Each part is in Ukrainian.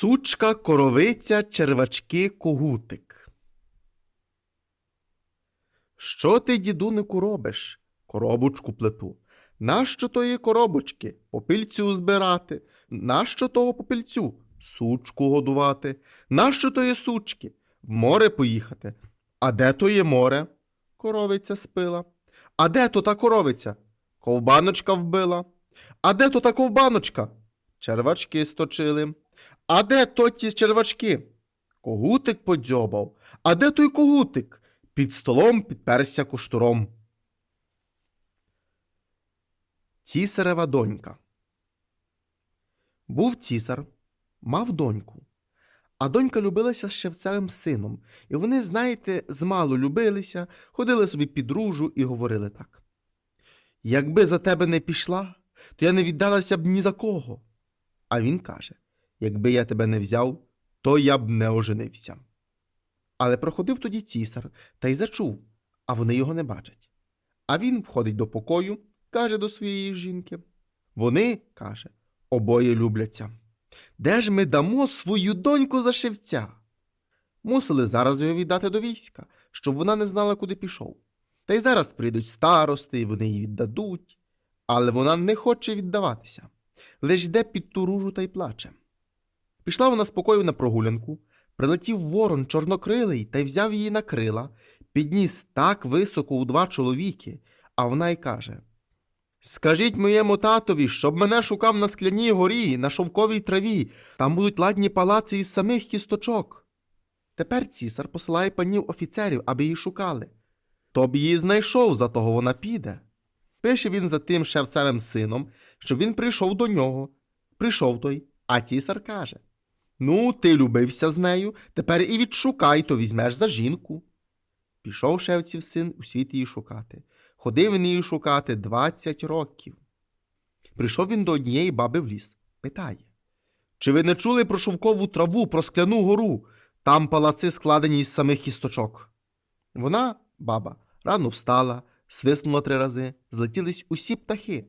Сучка, коровиця, червачки, когутик. Що ти, дідунику, робиш? Коробочку плету. Нащо тої коробочки? Попільцю збирати. Нащо того попільцю? Сучку годувати. Нащо тої сучки? В море поїхати. А де то є море? Коровиця спила. А де то та коровиця? Ковбаночка вбила. А де то та ковбаночка? Червачки сточили. А де то ті червачки? Когутик подзьобав. А де той когутик? Під столом підперся куштуром. Цісарева донька. Був цісар, мав доньку. А донька любилася з шевцевим сином, і вони, знаєте, змалу любилися, ходили собі під ружу і говорили так. Якби за тебе не пішла, то я не віддалася б ні за кого. А він каже: якби я тебе не взяв, то я б не оженився. Але проходив тоді цісар та й зачув, а вони його не бачать. А він входить до покою, каже до своєї жінки. Вони, каже, обоє любляться. Де ж ми дамо свою доньку за шевця? Мусили зараз його віддати до війська, щоб вона не знала, куди пішов. Та й зараз прийдуть старости, і вони її віддадуть. Але вона не хоче віддаватися, лиш йде під ту ружу та й плаче. Пішла вона спокою на прогулянку, прилетів ворон чорнокрилий та й взяв її на крила, підніс так високо у два чоловіки, а вона й каже: Скажіть моєму татові, щоб мене шукав на скляній горі, на шовковій траві, там будуть ладні палаци із самих кісточок. Тепер цісар посилає панів офіцерів, аби її шукали. То б її знайшов, за того вона піде. Пише він за тим шевцевим сином, щоб він прийшов до нього. Прийшов той, а цісар каже: Ну, ти любився з нею, тепер і відшукай, то візьмеш за жінку. Пішов шевців син у світ її шукати. Ходив він її шукати двадцять років. Прийшов він до однієї баби в ліс, питає: Чи ви не чули про шовкову траву, про скляну гору? Там палаци складені із самих кісточок. Вона, баба, рано встала, свиснула три рази, злетілись усі птахи.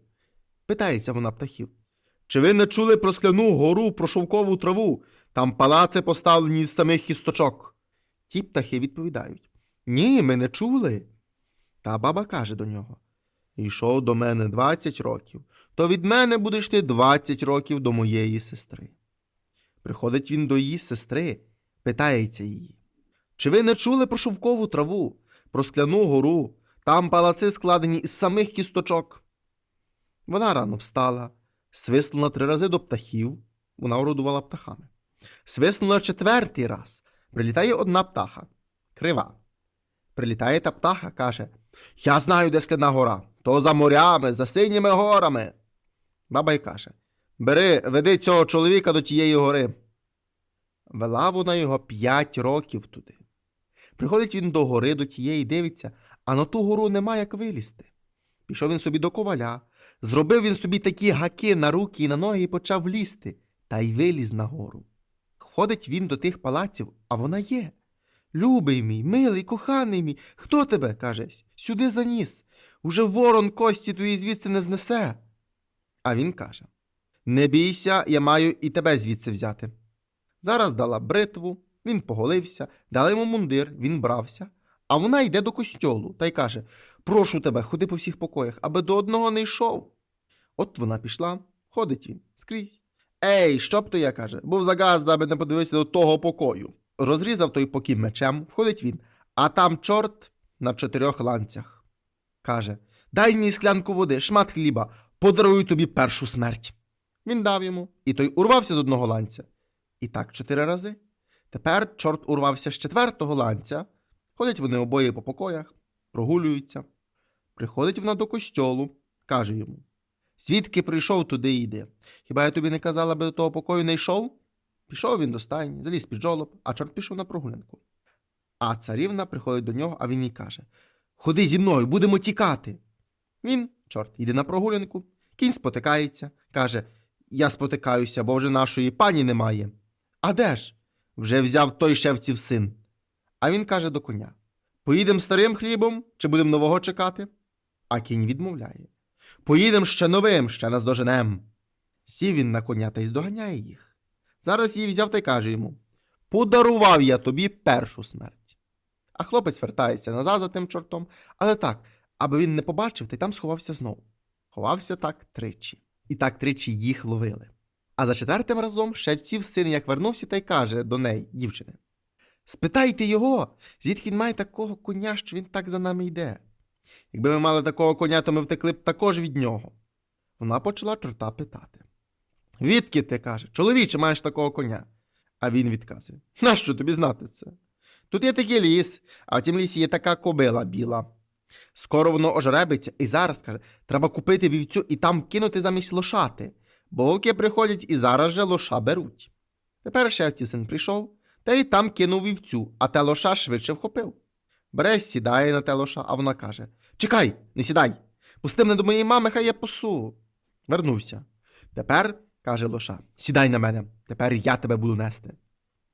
Питається вона птахів. Чи ви не чули про скляну гору, про шовкову траву? Там палаци поставлені із самих кісточок. Ті птахи відповідають: Ні, ми не чули. Та баба каже до нього: Йшов до мене двадцять років, то від мене будеш ти двадцять років до моєї сестри. Приходить він до її сестри, питається її. Чи ви не чули про шовкову траву, про скляну гору? Там палаци складені із самих кісточок. Вона рано встала, свиснула три рази до птахів, вона орудувала птахами. Свиснула четвертий раз. Прилітає одна птаха, крива. Прилітає та птаха, каже: Я знаю, де скляна гора, то за морями, за синіми горами. Баба й каже: Бери, веди цього чоловіка до тієї гори. Вела вона його п'ять років туди. Приходить він до гори, до тієї дивиться, а на ту гору нема як вилізти. Пішов він собі до коваля, зробив він собі такі гаки на руки і на ноги і почав лізти, та й виліз на гору. Ходить він до тих палаців, а вона є. Любий мій, милий, коханий мій, хто тебе, каже, сюди заніс. Уже ворон кості твої звідси не знесе. А він каже: Не бійся, я маю і тебе звідси взяти. Зараз дала бритву, він поголився, дала йому мундир, він брався, а вона йде до костьолу та й каже: Прошу тебе, ходи по всіх покоях, аби до одного не йшов. От вона пішла, ходить він скрізь. Ей, що б то я каже, був загазда, аби не подивився до того покою. Розрізав той покій мечем, входить він, а там чорт на чотирьох ланцях. Каже: Дай мені склянку води, шмат хліба, подарую тобі першу смерть. Він дав йому, і той урвався з одного ланця. І так чотири рази. Тепер чорт урвався з четвертого ланця. Ходять вони обоє по покоях, прогулюються. Приходить вона до костьолу, каже йому: Звідки прийшов, туди йди. Хіба я тобі не казала, би до того покою не йшов? Пішов він до стайні, заліз під жолоб, а чорт пішов на прогулянку. А царівна приходить до нього, а він їй каже: Ходи зі мною, будемо тікати. Він, чорт, йде на прогулянку, кінь спотикається, каже: Я спотикаюся, бо вже нашої пані немає. А де ж? Вже взяв той шевців син. А він каже до коня: Поїдемо старим хлібом чи будемо нового чекати? А кінь відмовляє. Поїдемо ще новим, ще наздоженем. Сів він на коня та й здоганяє їх. Зараз її взяв та й каже йому: Подарував я тобі першу смерть. А хлопець вертається назад за тим чортом, але так, аби він не побачив, та й там сховався знову. Ховався так тричі. І так тричі їх ловили. А за четвертим разом шевців син як вернувся та й каже до неї, дівчини: Спитайте його, звідки він має такого коня, що він так за нами йде. Якби ми мали такого коня, то ми втекли б також від нього. Вона почала чорта питати. Відки ти каже, чоловіче, маєш такого коня? А він відказує: Нащо тобі знати це? Тут є такий ліс, а в тім лісі є така кобила біла. Скоро воно ожеребиться, і зараз каже, треба купити вівцю і там кинути замість лошати, бо вовки приходять і зараз же лоша беруть. Тепер шевців син прийшов, та й там кинув вівцю, а те лоша швидше вхопив. Бере, сідає на те лоша, а вона каже: Чекай, не сідай, пусти мене до моєї мами, хай я посу. Вернувся. Тепер, каже лоша, сідай на мене, тепер я тебе буду нести.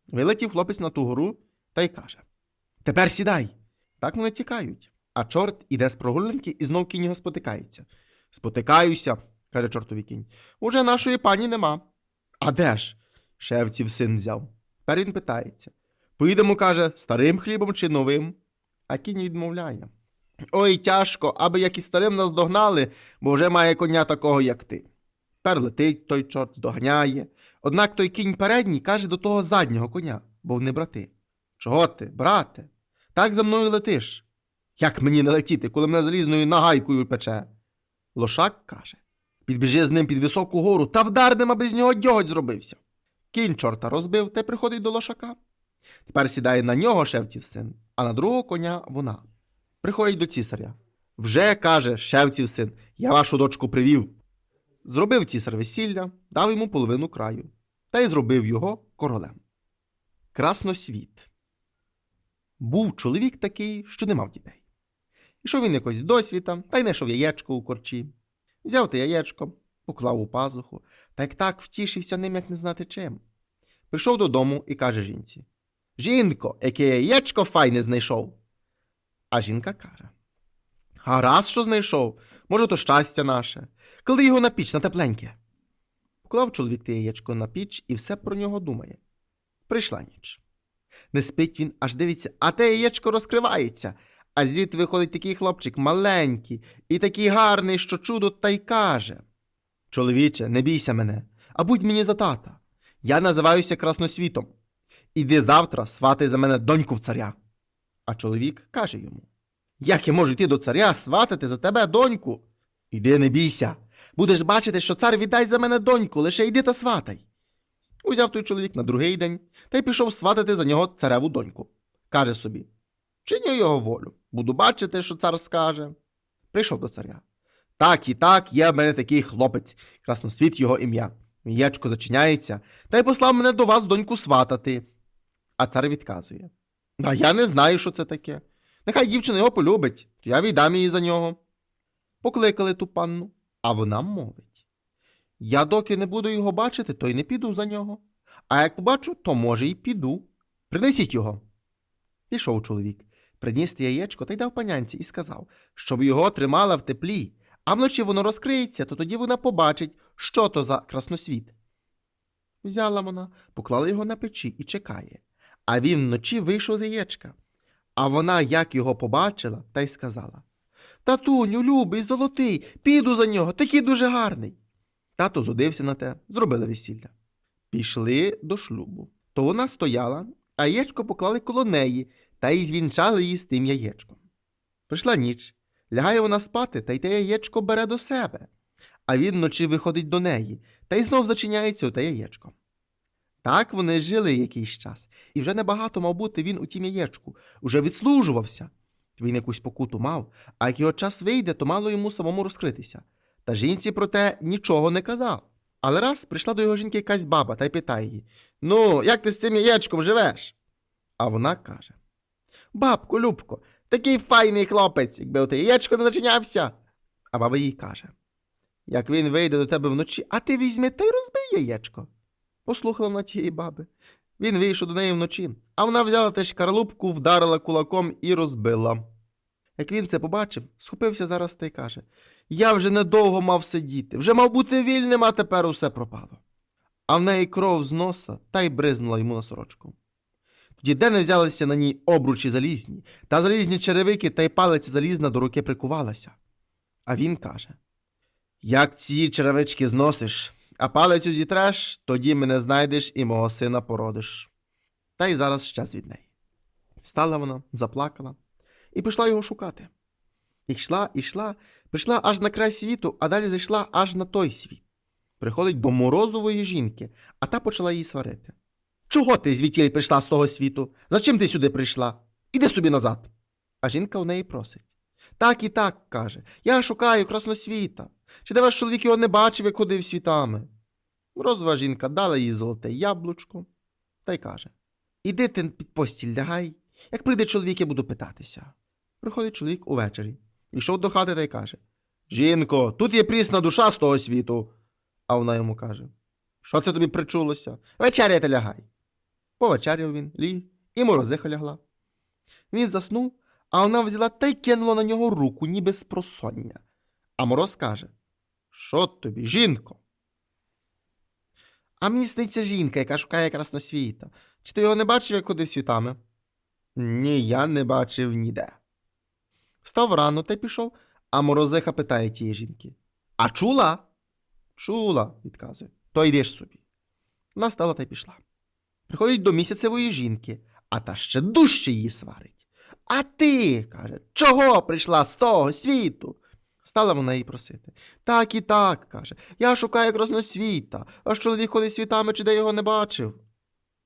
Вилетів хлопець на ту гору та й каже: Тепер сідай. Так вони тікають. А чорт іде з прогулянки і знов кінь його спотикається. Спотикаюся, каже чортові кінь. Уже нашої пані нема. А де ж? Шевців син взяв. Тепер він питається. Поїдемо, каже, старим хлібом чи новим? А кінь відмовляє. Ой, тяжко, аби як і старим нас догнали, бо вже має коня такого, як ти. Тепер летить той чорт, здоганяє. Однак той кінь передній каже до того заднього коня, бо вони брати. Чого ти, брате? Так за мною летиш. Як мені не летіти, коли мене залізною нагайкою пече? Лошак каже: підбіжи з ним під високу гору та вдар ним, аби з нього дьоготь зробився. Кінь чорта розбив та й приходить до лошака. Тепер сідає на нього шевців син, а на другого коня вона. Приходить до цісаря. Вже каже шевців син, я вашу дочку привів. Зробив цісар весілля, дав йому половину краю, та й зробив його королем. Красносвіт. Був чоловік такий, що не мав дітей. Ішов він якось до світа, та й знайшов яєчко у корчі. Взяв те яєчко, поклав у пазуху, та як так втішився ним, як не знати чим. Прийшов додому і каже жінці: Жінко, яке яєчко файне знайшов. А жінка каже: Гаразд, що знайшов, може, то щастя наше. Клади його на піч на тепленьке. Поклав чоловік те яєчко на піч і все про нього думає. Прийшла ніч. Не спить він, аж дивиться, а те яєчко розкривається. А звідти виходить такий хлопчик маленький і такий гарний, що чудо, та й каже: Чоловіче, не бійся мене, а будь мені за тата. Я називаюся красносвітом. Іди завтра сватай за мене доньку в царя. А чоловік каже йому: Як я можу йти до царя сватати за тебе доньку? Іди, не бійся. Будеш бачити, що цар віддасть за мене доньку, лише йди та сватай. Узяв той чоловік на другий день та й пішов сватати за нього цареву доньку. Каже собі: Чиню його волю, буду бачити, що цар скаже. Прийшов до царя. Так і так, є в мене такий хлопець, красносвіт його ім'я. Яєчко зачиняється, та й послав мене до вас доньку сватати. А цар відказує: А я не знаю, що це таке. Нехай дівчина його полюбить, то я віддам її за нього. Покликали ту панну, а вона мовить: Я доки не буду його бачити, то й не піду за нього. А як побачу, то може й піду. Принесіть його. Пішов чоловік, приніс яєчко та й дав панянці і сказав, щоб його тримала в теплі, а вночі воно розкриється, то тоді вона побачить, що то за красносвіт. Взяла вона, поклала його на печі і чекає. А він вночі вийшов з яєчка. А вона, як його побачила, та й сказала Татуню, любий, золотий, піду за нього, такий дуже гарний. Тато зудився на те, зробили весілля. Пішли до шлюбу. То вона стояла, а яєчко поклали коло неї та й звінчали її з тим яєчком. Прийшла ніч, лягає вона спати, та й те яєчко бере до себе, а він вночі виходить до неї та й знов зачиняється у те яєчко. Так вони жили якийсь час, і вже небагато мав бути він у тім яєчку, уже відслужувався. Він якусь покуту мав, а як його час вийде, то мало йому самому розкритися. Та жінці про те нічого не казав. Але раз прийшла до його жінки якась баба та й питає її: Ну, як ти з цим яєчком живеш? А вона каже: Бабко, Любко, такий файний хлопець, якби оте яєчко не зачинявся. А баба їй каже: Як він вийде до тебе вночі, а ти візьми та й розбий яєчко. Послухала вона тієї баби. Він вийшов до неї вночі, а вона взяла теж карлупку, вдарила кулаком і розбила. Як він це побачив, схопився зараз та й каже: Я вже недовго мав сидіти, вже мав бути вільним, а тепер усе пропало. а в неї кров з носа та й бризнула йому на сорочку. Тоді де не взялися на ній обручі залізні, та залізні черевики та й палиця залізна до руки прикувалася. А він каже: Як ці черевички зносиш, а палицю зітреш, тоді мене знайдеш і мого сина породиш. Та й зараз щас від неї. Стала вона, заплакала і пішла його шукати. І йшла, і йшла, прийшла аж на край світу, а далі зайшла аж на той світ. Приходить до морозової жінки, а та почала її сварити. Чого ти звідтіль прийшла з того світу? Зачим ти сюди прийшла? Іди собі назад. А жінка у неї просить. Так і так, каже, я шукаю красносвіта. Чи де ваш чоловік його не бачив, як ходив світами? Морозова жінка дала їй золоте яблучко та й каже: Іди ти під постіль лягай, як прийде чоловік, я буду питатися. Приходить чоловік увечері, йшов до хати та й каже: Жінко, тут є прісна душа з того світу. А вона йому каже: Що це тобі причулося? Вечеряти лягай. Повечеряв він, ліг, і морозиха лягла. Він заснув, а вона взяла та й кинула на нього руку, ніби з просоння. А мороз каже: Що тобі, жінко? А мені сниться жінка, яка шукає красносвіта. Чи ти його не бачив, як ходив світами? Ні, я не бачив ніде. Встав рано та й пішов, а морозиха питає тієї жінки: А чула? Чула, відказує. То йдеш собі. Вона стала та й пішла. Приходить до місяцевої жінки, а та ще дужче її сварить. А ти, каже, чого прийшла з того світу? Стала вона її просити. Так і так, каже, я шукаю красносвіта, аж чоловік ходить світами, чи де його не бачив.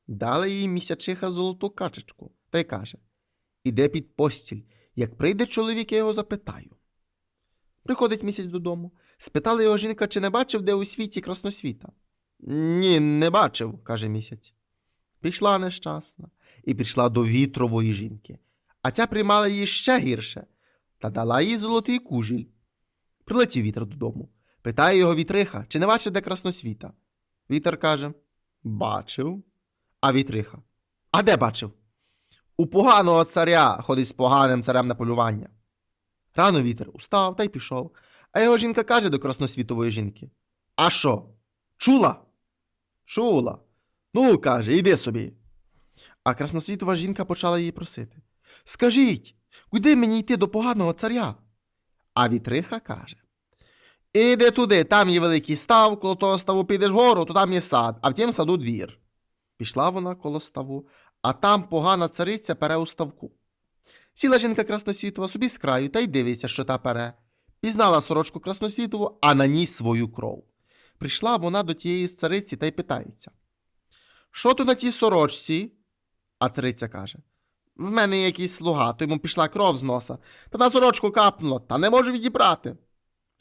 Дала їй місячиха золоту качечку та й каже: Іде під постіль, як прийде чоловік, я його запитаю. Приходить місяць додому. Спитала його жінка, чи не бачив, де у світі красносвіта. Ні, не бачив, каже місяць. Пішла нещасна і пішла до вітрової жінки, а ця приймала її ще гірше та дала їй золотий кужіль. Прилетів вітер додому. Питає його вітриха, чи не бачив, де красносвіта. Вітер каже: Бачив. А вітриха. А де бачив? У поганого царя ходить з поганим царем на полювання. Рано вітер устав та й пішов, а його жінка каже до красносвітової жінки: А що? Чула? Чула. Ну, каже, іди собі. А красносвітова жінка почала її просити: Скажіть, куди мені йти до поганого царя? А вітриха каже: Іди туди, там є великий став, коло того ставу підеш вгору, то там є сад, а в тім саду двір. Пішла вона коло ставу, а там погана цариця пере у ставку. Сіла жінка красносвітова собі з краю та й дивиться, що та пере. Пізнала сорочку красносвітову, а на ній свою кров. Прийшла вона до тієї цариці та й питається: Що то на тій сорочці? А цариця каже: В мене якийсь слуга, то йому пішла кров з носа, та на сорочку капнуло, та не можу відібрати.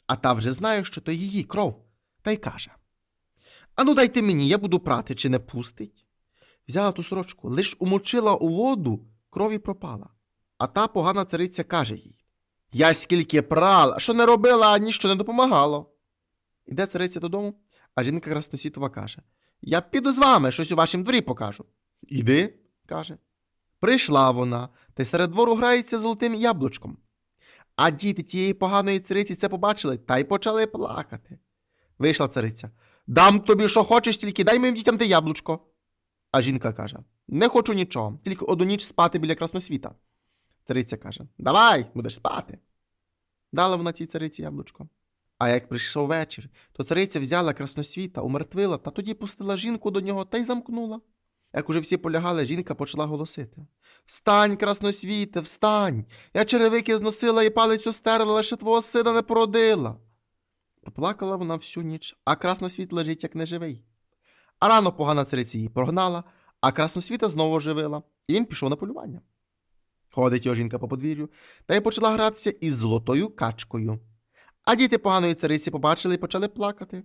А та вже знає, що то її кров, та й каже: Ану, дайте мені, я буду прати, чи не пустить. Взяла ту сорочку, лиш умочила у воду, крові пропала. А та погана цариця каже їй: Я скільки прала, що не робила, а ніщо не допомагало. Іде цариця додому, а жінка красносвітова каже: Я піду з вами, щось у вашім дворі покажу. Іди, каже. Прийшла вона, та й серед двору грається золотим яблучком. А діти тієї поганої цариці це побачили та й почали плакати. Вийшла цариця. Дам тобі, що хочеш, тільки дай моїм дітям те яблучко. А жінка каже: Не хочу нічого, тільки одну ніч спати біля красносвіта. Цариця каже: Давай, будеш спати. Дала вона цій цариці яблучко. А як прийшов вечір, то цариця взяла красносвіта, умертвила та тоді пустила жінку до нього та й замкнула. Як уже всі полягали, жінка почала голосити: Встань, красносвіте, встань! Я черевики зносила і палицю стерла, лише твого сина не породила. Поплакала вона всю ніч, а красносвіт лежить, як неживий. А рано погана цариця її прогнала, а красносвіта знову оживила, і він пішов на полювання. Ходить його жінка по подвір'ю та й почала гратися із золотою качкою. А діти поганої цариці побачили і почали плакати.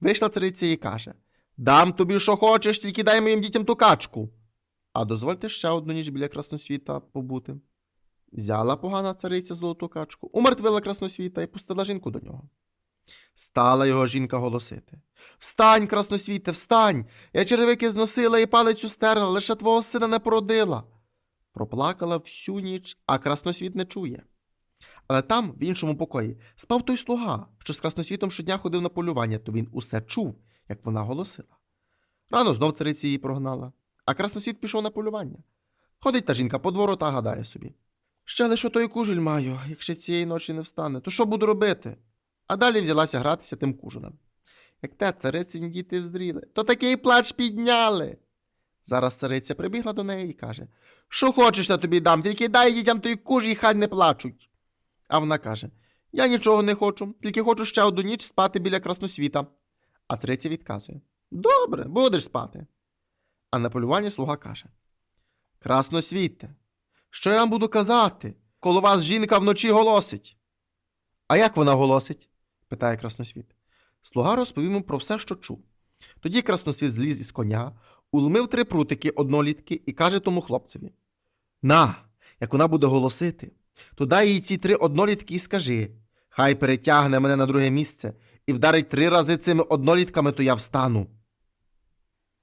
Вийшла цариця і каже: Дам тобі, що хочеш, тільки дай моїм дітям ту качку. А дозвольте ще одну ніч біля красносвіта побути. Взяла погана цариця золоту качку, умертвила красносвіта і пустила жінку до нього. Стала його жінка голосити. Встань, красносвіте, встань! Я черевики зносила і палицю стерла, лише твого сина не породила. Проплакала всю ніч, а красносвіт не чує. Але там, в іншому покої, спав той слуга, що з красносвітом щодня ходив на полювання, то він усе чув, як вона голосила. Рано знов цариці її прогнала, а красносвіт пішов на полювання. Ходить та жінка по двору та гадає собі. Ще лише той кужель маю, якщо цієї ночі не встане, то що буду робити? А далі взялася гратися тим кужелем. Як те царицині діти вздріли, то такий плач підняли. Зараз цариця прибігла до неї і каже: Що хочеш, я тобі дам, тільки дай дітям той кужі, і хай не плачуть. А вона каже: Я нічого не хочу, тільки хочу ще одну ніч спати біля красносвіта. А цариця відказує: Добре, будеш спати. А на полюванні слуга каже: Красносвіте, що я вам буду казати, коли вас жінка вночі голосить? А як вона голосить? питає красносвіт. Слуга розповів йому про все, що чув. Тоді красносвіт зліз із коня, уломив три прутики однолітки і каже тому хлопцеві: На, як вона буде голосити, то дай їй ці три однолітки і скажи: хай перетягне мене на друге місце і вдарить три рази цими однолітками, то я встану.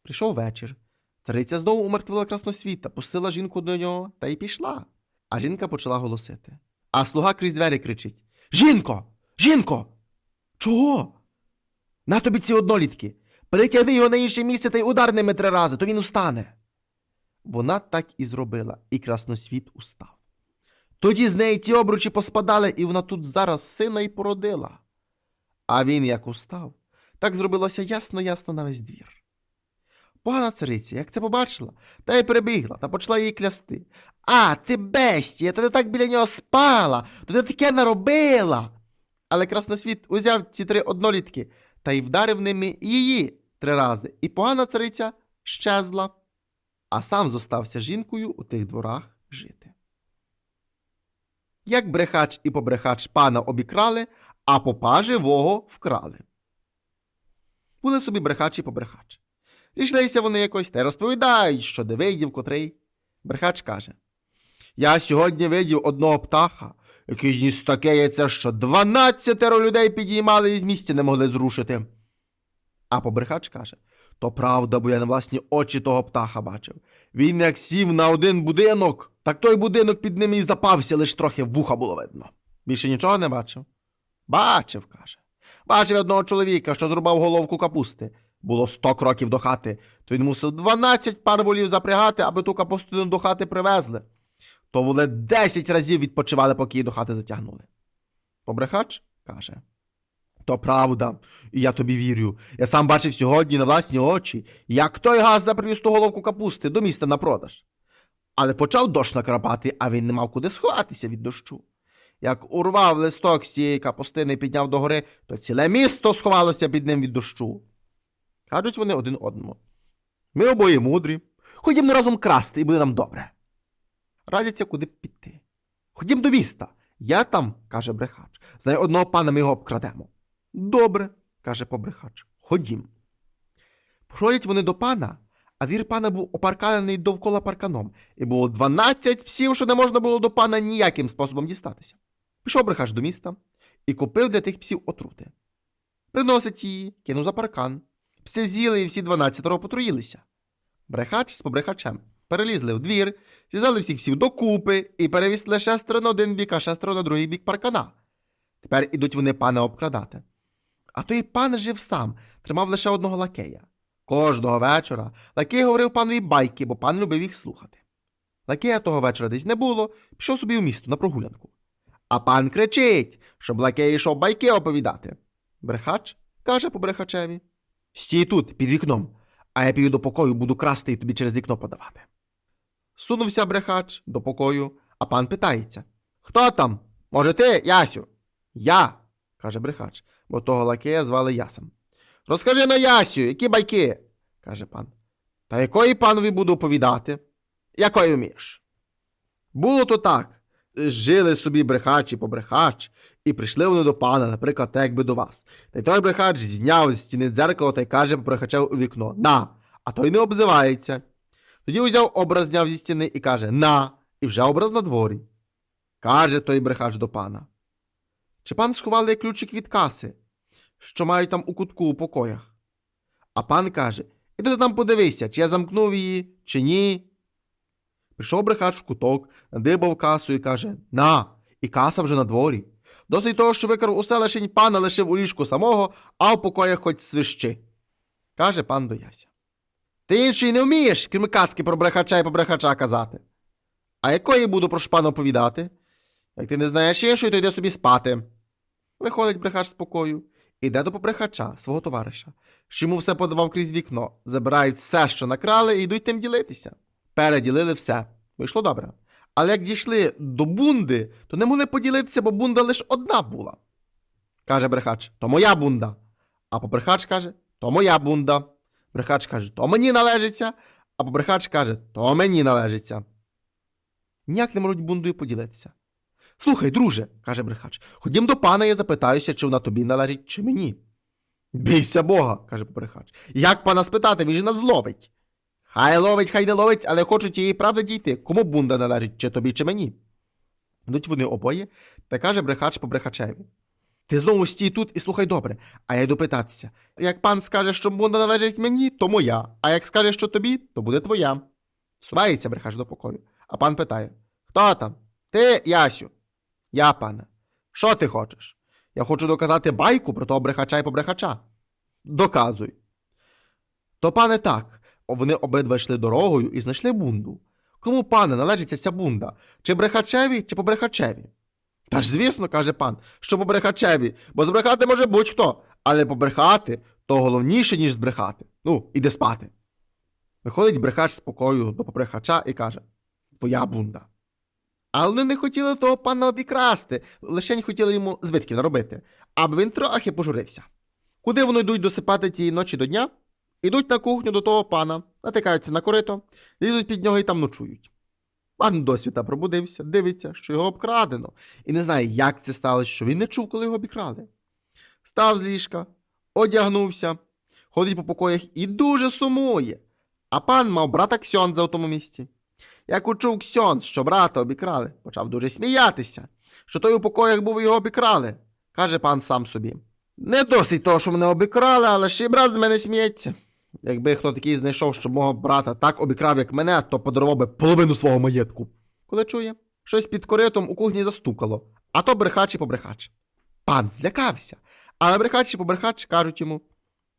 Прийшов вечір. Цариця знову умертвила красносвіта, пустила жінку до нього та й пішла. А жінка почала голосити. А слуга крізь двері кричить: Жінко! Жінко! Чого? На тобі ці однолітки. Перетягни його на інше місце та й удар ними три рази, то він устане. Вона так і зробила, і красносвіт устав. Тоді з неї ті обручі поспадали, і вона тут зараз сина й породила. А він як устав, так зробилося ясно-ясно на весь двір. Погана цариця, як це побачила, та й перебігла та почала їй клясти. А, ти бестія, то ти так біля нього спала, то ти таке наробила. Але красносвіт узяв ці три однолітки та й вдарив ними її три рази, і погана цариця щезла, а сам зостався жінкою у тих дворах жити. Як брехач і побрехач пана обікрали, а попа живого вкрали. Були собі брехач і побрехач. Зійшлися вони якось та розповідають, що де видів котрий. Брехач каже: Я сьогодні видів одного птаха, який зніс таке яйце, що дванадцятеро людей підіймали і з місця не могли зрушити. А побрехач каже: То правда, бо я на власні очі того птаха бачив. Він як сів на один будинок, так той будинок під ним і запався, лиш трохи вуха було видно. Більше нічого не бачив. Бачив, каже. Бачив одного чоловіка, що зрубав головку капусти. Було сто кроків до хати, то він мусив дванадцять пар волів запрягати, аби ту капустину до хати привезли. То воли десять разів відпочивали, поки її до хати затягнули. Побрехач каже: То правда, і я тобі вірю. Я сам бачив сьогодні на власні очі, як той газда привіз ту головку капусти до міста на продаж. Але почав дощ накрапати, а він не мав куди сховатися від дощу. Як урвав листок з цієї капустини і підняв догори, то ціле місто сховалося під ним від дощу. Кажуть вони один одному. Ми обоє мудрі. Ходімо разом красти, і буде нам добре. Радяться, куди піти. Ходім до міста. Я там, каже брехач. Знаю одного пана ми його обкрадемо. Добре, каже побрехач. Ходім. Проходять вони до пана, а двір пана був опарканений довкола парканом, і було дванадцять псів, що не можна було до пана ніяким способом дістатися. Пішов брехач до міста і купив для тих псів отрути. Приносить її, кинув за паркан. Пси з'їли і всі дванадцятеро потруїлися. Брехач з побрехачем перелізли в двір, зв'язали всіх псів докупи і перевісили шестеро на один бік, а шестеро на другий бік паркана. Тепер ідуть вони пана обкрадати. А той пан жив сам, тримав лише одного лакея. Кожного вечора лакей говорив панові байки, бо пан любив їх слухати. Лакея того вечора десь не було, пішов собі у місто на прогулянку. А пан кричить, щоб лакей йшов байки оповідати. Брехач каже побрехачеві. Стій тут, під вікном, а я піду до покою, буду красти і тобі через вікно подавати. Сунувся брехач до покою, а пан питається: Хто там? Може, ти, Ясю? Я, каже брехач, бо того лакея звали Ясем. Розкажи на Ясю, які байки? каже пан. Та якої панові буду оповідати? Якої вмієш? Було то так. Жили собі брехач і побрехач, і прийшли вони до пана, наприклад, так якби до вас. Та й той брехач зняв з стіни дзеркало та й каже брехачеві у вікно На, а той не обзивається. Тоді узяв образ зняв зі стіни і каже На, і вже образ на дворі. Каже той брехач до пана. Чи пан сховали ключик від каси, що мають там у кутку у покоях? А пан каже Іди там подивися, чи я замкнув її, чи ні. Прийшов брехач в куток, надибав касу і каже На, і каса вже на дворі. Досить того, що викрав усе лишень пана лишив у ліжку самого, а в покоях хоч свищи. Каже пан до Яся. Ти інший не вмієш, крім казки про брехача і побрехача казати. А якої буду про шпан оповідати? Як ти не знаєш іншої, то йди собі спати. Виходить брехач з покою, іде до побрехача, свого товариша, що йому все подавав крізь вікно, забирають все, що накрали, і йдуть тим ділитися. Переділили все. Вийшло добре. Але як дійшли до бунди, то не могли поділитися, бо бунда лише одна була. Каже брехач, то моя бунда. А побрехач каже, то моя бунда. Брехач каже, то мені належиться, а побрехач каже, то мені належиться. Ніяк не можуть бундою поділитися. Слухай, друже, каже брехач, ходім до пана, я запитаюся, чи вона тобі належить, чи мені. Бійся Бога, каже побрехач. Як пана спитати, він же нас зловить. Хай ловить, хай не ловить, але хочу тієї правди дійти. Кому бунда належить, чи тобі, чи мені? Йдуть вони обоє, та каже брехач побрехачеві. Ти знову стій тут і слухай добре, а я йду питатися. Як пан скаже, що бунда належить мені, то моя, а як скаже, що тобі, то буде твоя. Сувається брехач до покою, а пан питає: Хто там? Ти, Ясю? Я, пане. Що ти хочеш? Я хочу доказати байку про того брехача і побрехача. Доказуй. То, пане, так. Вони обидва йшли дорогою і знайшли бунду. Кому, пане, належиться ця бунда? Чи брехачеві, чи побрехачеві? Та ж, звісно, каже пан, що побрехачеві, бо збрехати може будь-хто, але побрехати то головніше, ніж збрехати. Ну, іди спати. Виходить брехач з покою до побрехача і каже: Твоя бунда. Але не хотіли того пана обікрасти, лише хотіли йому збитків наробити, аби він трохи пожурився. Куди вони йдуть досипати цієї ночі до дня? Ідуть на кухню до того пана, натикаються на корито, лізуть під нього і там ночують. Пан досвіта пробудився, дивиться, що його обкрадено, і не знає, як це сталося, що він не чув, коли його обікрали. Став з ліжка, одягнувся, ходить по покоях і дуже сумує. А пан мав брата Ксьонза у тому місці. Як учув Ксьонз, що брата обікрали, почав дуже сміятися, що той у покоях був його обікрали. Каже пан сам собі. Не досить того, що мене обікрали, але ще й брат з мене сміється. Якби хто такий знайшов, що мого брата так обікрав, як мене, то подарував би половину свого маєтку. Коли чує, щось під коритом у кухні застукало, а то брехач і побрехач. Пан злякався, але брехач і побрехач кажуть йому: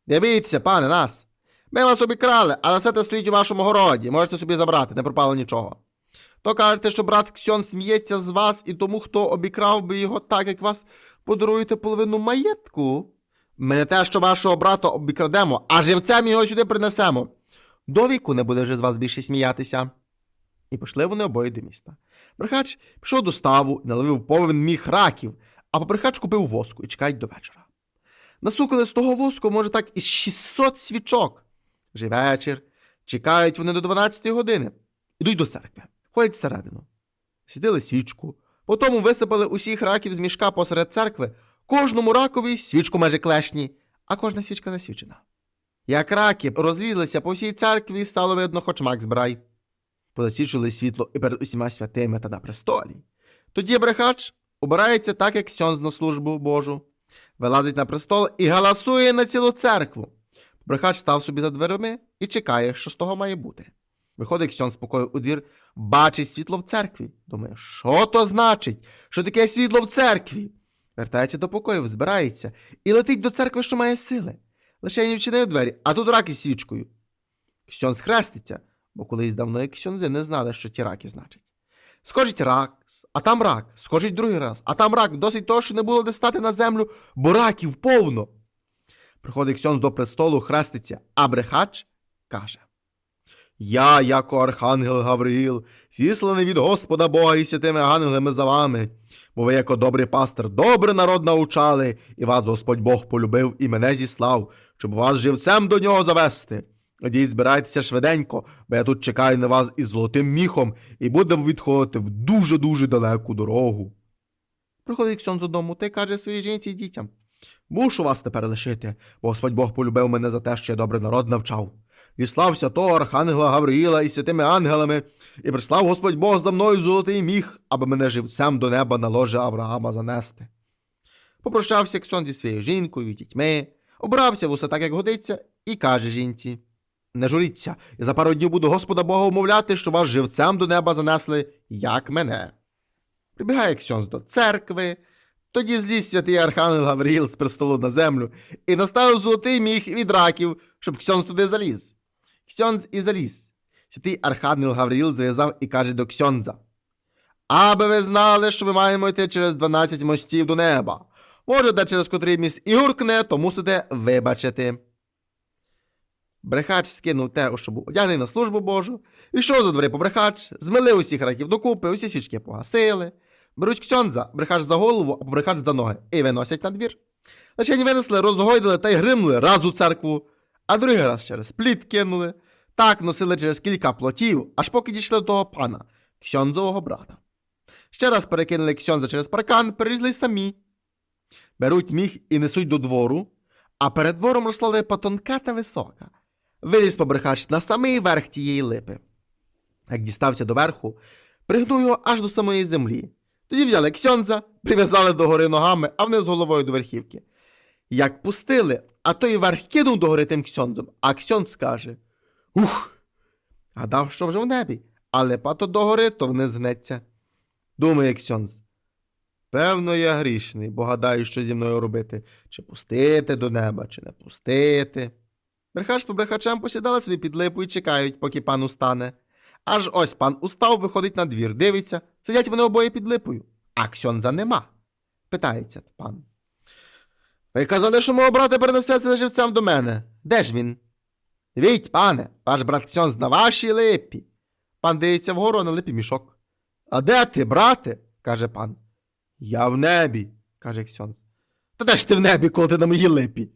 Дивіться, пане, нас. Ми вас обікрали, але все те стоїть у вашому городі, можете собі забрати, не пропало нічого. То кажете, що брат Ксьон сміється з вас, і тому, хто обікрав би його так, як вас, подаруєте половину маєтку. Ми не те, що вашого брата обікрадемо, а живцем його сюди принесемо. До віку не буде вже з вас більше сміятися. І пішли вони обоє до міста. Брехач пішов до ставу і наловив повен міг раків, а побрехач купив воску і чекають до вечора. Насукали з того воску, може, так, із 600 свічок. Вже вечір. Чекають вони до 12 години. Ідуть до церкви. Ходять всередину. Сідили свічку. Потім висипали усіх раків з мішка посеред церкви, кожному ракові свічку межі клешні, а кожна свічка засвічена. Як раки розлізлися по всій церкві, стало видно, хоч мак збирай. Позасвічили світло і перед усіма святими та на престолі. Тоді брехач убирається так, як сьонз на службу Божу, вилазить на престол і галасує на цілу церкву. Брехач став собі за дверима і чекає, що з того має бути. Виходить Ксьон спокою у двір, бачить світло в церкві. Думає, що то значить? Що таке світло в церкві? Вертається до покоїв, збирається і летить до церкви, що має сили. Лише не вчинив двері, а тут рак із свічкою. Ксьон схреститься, бо колись давно як ксьонзи не знали, що ті раки значать. Скочить рак, а там рак, скочить другий раз, а там рак, досить того, що не було де стати на землю, бо раків повно. Приходить Ксьон до престолу, хреститься, а брехач каже. Я, яко архангел Гавриїл, зісланий від Господа Бога і святими ангелами за вами, бо ви, як добрий пастир, добре народ научали, і вас Господь Бог полюбив і мене зіслав, щоб вас живцем до нього завести. Надій, збирайтеся швиденько, бо я тут чекаю на вас із золотим міхом і будемо відходити в дуже-дуже далеку дорогу. Приходить Ксьон додому та й каже своїй жінці й дітям. Мушу вас тепер лишити, бо Господь Бог полюбив мене за те, що я добрий народ навчав. І слався того архангела Гавриїла і святими ангелами, і прислав Господь Бог за мною золотий міг, аби мене живцем до неба на ложе Авраама занести. Попрощався Ксон зі своєю жінкою, дітьми, обрався в усе так, як годиться, і каже жінці: Не журіться, я за пару днів буду Господа Бога умовляти, що вас живцем до неба занесли, як мене. Прибігає Ксьонз до церкви, тоді зліз святий архангел Гавриїл з престолу на землю і наставив золотий міг від раків, щоб Ксьонз туди заліз. Ксьондз і заліз. Святий Архангел Гавріл зв'язав і каже до Ксьондза. Аби ви знали, що ми маємо йти через 12 мостів до неба. Може, де через котрий міст і гуркне, то мусите вибачити. Брехач скинув те, у що був одягнений на службу Божу, ішов за двері побрехач, змилив усіх раків докупи, усі свічки погасили. Беруть ксьондза, брехач за голову, а брехач за ноги, і виносять на двір. Лишень винесли, розгойдили та й гримнули раз у церкву, а другий раз через пліт кинули. Так носили через кілька плотів, аж поки дійшли до того пана, ксьондзового брата. Ще раз перекинули ксьондза через паркан, перелізли й самі. Беруть міг і несуть до двору, а перед двором росла липа тонка та висока. Виліз побрехач на самий верх тієї липи. Як дістався до верху, пригнув його аж до самої землі. Тоді взяли ксьондза, прив'язали до гори ногами, а вниз головою до верхівки. Як пустили, а той верх кинув до гори тим ксьондзом, а ксьондз скаже: Ух! Гадав, що вже в небі, але пато до гори, то вниз гнеться. Думає ксьондз. Певно, я грішний, бо гадаю, що зі мною робити, чи пустити до неба, чи не пустити. Брехач з побрехачем посідали собі під липу і чекають, поки пан устане. Аж ось пан устав, виходить на двір, дивиться, сидять вони обоє під липою, а ксьондза нема. Питається пан. Ви казали, що мого брата перенесеться живцем до мене. Де ж він? Віть, пане, ваш брат Ксьондз на вашій липі. Пан дивиться вгору на липі мішок. А де ти, брате? каже пан. Я в небі, каже Ксьондз. Та де ж ти в небі, коли ти на моїй липі?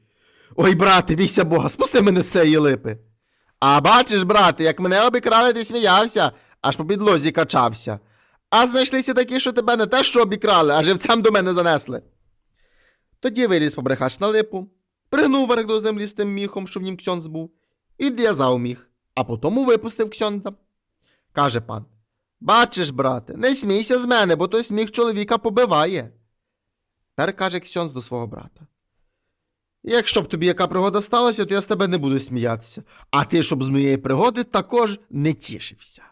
Ой, брате, бійся Бога, спусти мене з цієї липи. А бачиш, брате, як мене обікрали, ти сміявся, аж по підлозі качався. А знайшлися такі, що тебе не те, що обікрали, а живцем до мене занесли. Тоді виліз побрехач на липу, пригнув верх до землі з тим міхом, що в нім ксьондз був, і зв'язав міх, а потому випустив ксьондза. Каже пан. Бачиш, брате, не смійся з мене, бо той сміх чоловіка побиває. Тепер каже Ксьондз до свого брата. Якщо б тобі яка пригода сталася, то я з тебе не буду сміятися, а ти, щоб з моєї пригоди, також не тішився.